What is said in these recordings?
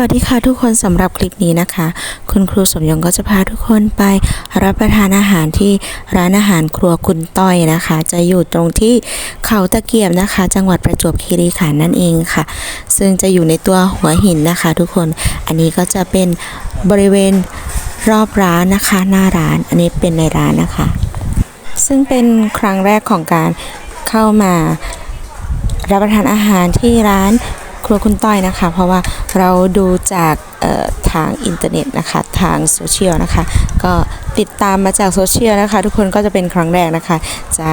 วัสดีค่ะทุกคนสำหรับคลิปนี้นะคะ คุณครูสมยงก็จะพาทุกคนไปรับประทานอาหารที่ร้านอาหารครัวคุณต้อยนะคะ จะอยู่ตรงที่เขาตะเกียบนะคะ จังหวัดประจวบคีรีขันธ์นั่นเองค่ะ ซึ่งจะอยู่ในตัวหัวหินนะคะ ทุกคนอันนี้ก็จะเป็นบริเวณรอบร้านนะคะ หน้าร้านอันนี้เป็นในร้านนะคะ ซึ่งเป็นครั้งแรกของการเข้ามารับประทานอาหารที่ร้าน ครัวคุณต้อยนะคะ เพราะว่าเราดูจากทางอินเทอร์เน็ตนะคะ ทางโซเชียลนะคะ ก็ติดตามมาจากโซเชียลนะคะ ทุกคนก็จะเป็นครั้งแรกนะคะ จะ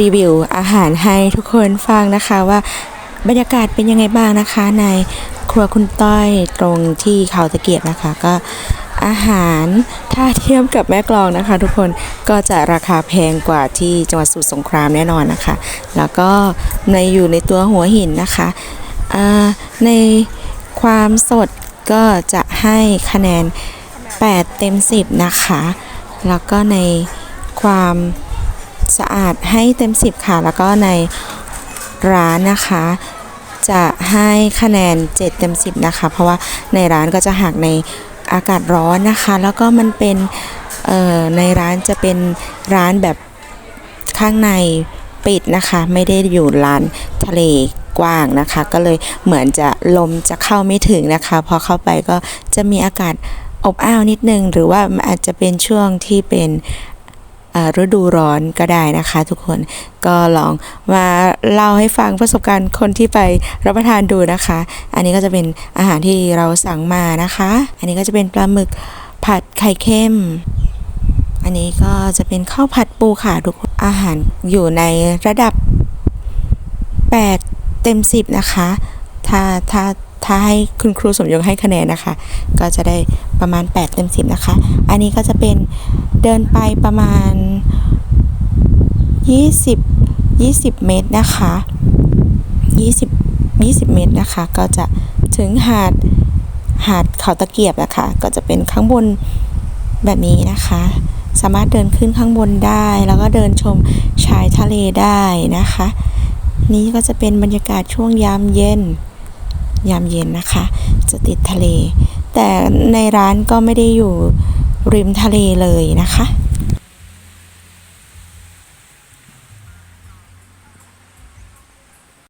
รีวิวอาหารให้ทุกคนฟังนะคะว่าบรรยากาศเป็นยังไงบ้างนะคะ ในครัวคุณต้อยตรงที่เขาตะเกียบนะคะ ก็อาหารถ้าเทียบกับแม่กลองนะคะ ทุกคนก็จะราคาแพงกว่าที่จังหวัดสุสงครามแน่นอนนะคะ แล้วก็ในอยู่ในตัวหัวหินนะคะ ในความสดก็จะให้คะแนน 8 เต็ม 10 นะคะ แล้วก็ในความสะอาดให้เต็ม 10 ค่ะ แล้วก็ในร้านนะคะ จะให้คะแนน 7 เต็ม 10 นะคะ เพราะว่าในร้านก็จะหักในอากาศร้อนนะคะ แล้วก็มันเป็นในร้านจะเป็นร้านแบบข้างในปิดนะคะ ไม่ได้อยู่ร้านทะเลกว้างนะคะ ก็เลยเหมือนจะลมจะเข้าไม่ถึงนะคะ พอเข้าไปก็จะมีอากาศอบอ้าวนิดนึง หรือว่าอาจจะเป็นช่วงที่เป็นฤดูร้อนก็ได้นะคะทุกคนก็ลองมาเล่าให้ฟังประสบการณ์คนที่ไปรับประทานดูนะคะ อันนี้ก็จะเป็นอาหารที่เราสั่งมานะคะ อันนี้ก็จะเป็นปลาหมึกผัดไข่เค็ม อันนี้ก็จะเป็นข้าวผัดปูค่ะทุกคนอาหารอยู่ในระดับ8 เต็ม 10 นะคะ ถ้าถ้าถ้าให้คุณครูสมยงให้คะแนนนะคะ ก็จะได้ประมาณ 8 เต็ม 10 นะคะ อันนี้ก็จะเป็นเดินไปประมาณ 20 20 เมตรนะคะ 20 20 เมตรนะคะ ก็จะถึงหาดหาดเขาตะเกียบนะคะ ก็จะเป็นข้างบนแบบนี้นะคะ สามารถเดินขึ้นข้างบนได้ แล้วก็เดินชมชายทะเลได้นะคะ นี้ก็จะเป็นบรรยากาศช่วงยามเย็น ยามเย็นนะคะ จะติดทะเล แต่ในร้านก็ไม่ได้อยู่ริมทะเลเลยนะคะ